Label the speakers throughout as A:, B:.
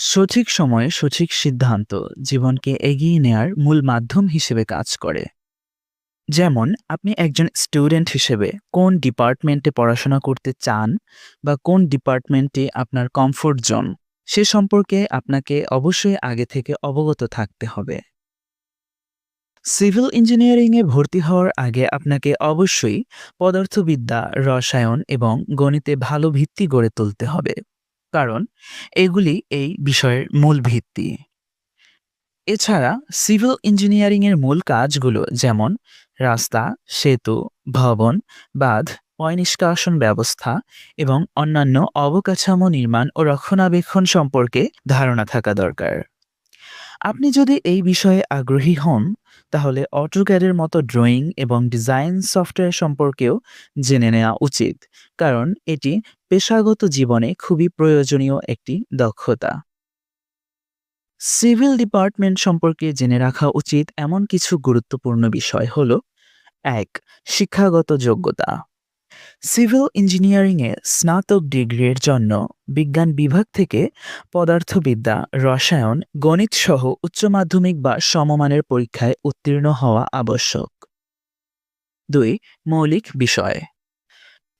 A: সঠিক সময়ে সঠিক সিদ্ধান্ত জীবনকে এগিয়ে নেয়ার মূল মাধ্যম হিসেবে কাজ করে। যেমন, আপনি একজন স্টুডেন্ট হিসেবে কোন ডিপার্টমেন্টে পড়াশোনা করতে চান বা কোন ডিপার্টমেন্টে আপনার কমফোর্ট জোন, সে সম্পর্কে আপনাকে অবশ্যই আগে থেকে অবগত থাকতে হবে। সিভিল ইঞ্জিনিয়ারিংয়ে ভর্তি হওয়ার আগে আপনাকে অবশ্যই পদার্থবিদ্যা, রসায়ন এবং গণিতে ভালো ভিত্তি গড়ে তুলতে হবে। কারণ এগুলি এই বিষয়ের মূল ভিত্তি। এছাড়া সিভিল ইঞ্জিনিয়ারিংয়ের মূল কাজগুলো যেমন রাস্তা, সেতু, ভবন, বাঁধ পয়নিষ্কাশন ব্যবস্থা এবং অন্যান্য অবকাঠামো নির্মাণ ও রক্ষণাবেক্ষণ সম্পর্কে ধারণা থাকা দরকার। আপনি যদি এই বিষয়ে আগ্রহী হন, তাহলে অটোক্যাডের মতো ড্রয়িং এবং ডিজাইন সফটওয়্যার সম্পর্কেও জেনে নেওয়া উচিত, কারণ এটি পেশাগত জীবনে খুবই প্রয়োজনীয় একটি দক্ষতা। সিভিল ডিপার্টমেন্ট সম্পর্কে জেনে রাখা উচিত এমন কিছু গুরুত্বপূর্ণ বিষয় হল, এক, শিক্ষাগত যোগ্যতা। সিভিল ইঞ্জিনিয়ারিংয়ে স্নাতক ডিগ্রির জন্য বিজ্ঞান বিভাগ থেকে পদার্থবিদ্যা, রসায়ন গণিত সহ উচ্চ মাধ্যমিক বা সমমানের পরীক্ষায় উত্তীর্ণ হওয়া আবশ্যক। দুই, মৌলিক বিষয়।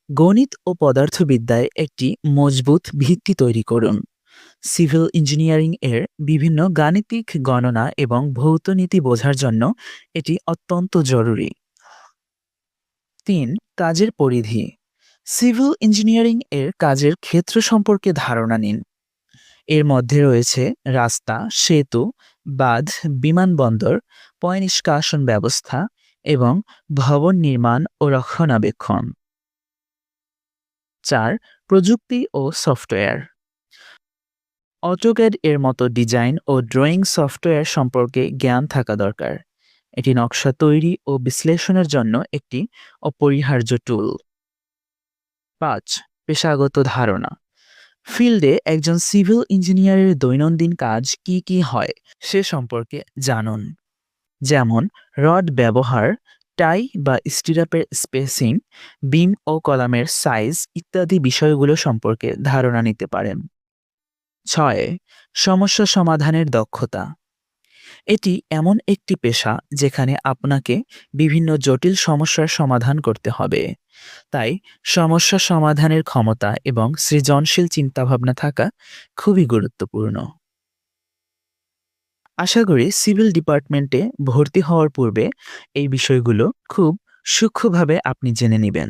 A: গণিত ও পদার্থবিদ্যায় একটি মজবুত ভিত্তি তৈরি করুন। সিভিল ইঞ্জিনিয়ারিং এর বিভিন্ন গাণিতিক গণনা এবং ভৌত নীতি বোঝার জন্য এটি অত্যন্ত জরুরি। তিন কাজের পরিধি। সিভিল ইঞ্জিনিয়ারিং এর কাজের ক্ষেত্র সম্পর্কে ধারণা নিন। এর মধ্যে রয়েছে রাস্তা, সেতু, বাঁধ, বিমানবন্দর, পয়নিষ্কাশন ব্যবস্থা এবং ভবন নির্মাণ ও রক্ষণাবেক্ষণ। চার, প্রযুক্তি ও সফটওয়্যার। অটোক্যাড এর মতো ডিজাইন ও ড্রয়িং সফটওয়্যার সম্পর্কে জ্ঞান থাকা দরকার। এটি নকশা তৈরি ও বিশ্লেষণের জন্য একটি অপরিহার্য টুল পাঁচ, পেশাগত ধারণা। ফিল্ডে একজন সিভিল ইঞ্জিনিয়ারের দৈনন্দিন কাজ কি কি হয় সে সম্পর্কে জানুন। যেমন, রড ব্যবহার, টাই বা স্টিরাপের স্পেসিং, বিম ও কলামের সাইজ ইত্যাদি বিষয়গুলো সম্পর্কে ধারণা নিতে পারেন। ছয়, সমস্যা সমাধানের দক্ষতা। এটি এমন একটি পেশা যেখানে আপনাকে বিভিন্ন জটিল সমস্যার সমাধান করতে হবে। তাই সমস্যা সমাধানের ক্ষমতা এবং সৃজনশীল চিন্তাভাবনা থাকা খুবই গুরুত্বপূর্ণ। আশা করি সিভিল ডিপার্টমেন্টে ভর্তি হওয়ার পূর্বে এই বিষয়গুলো খুব সূক্ষ্মভাবে আপনি জেনে নেবেন।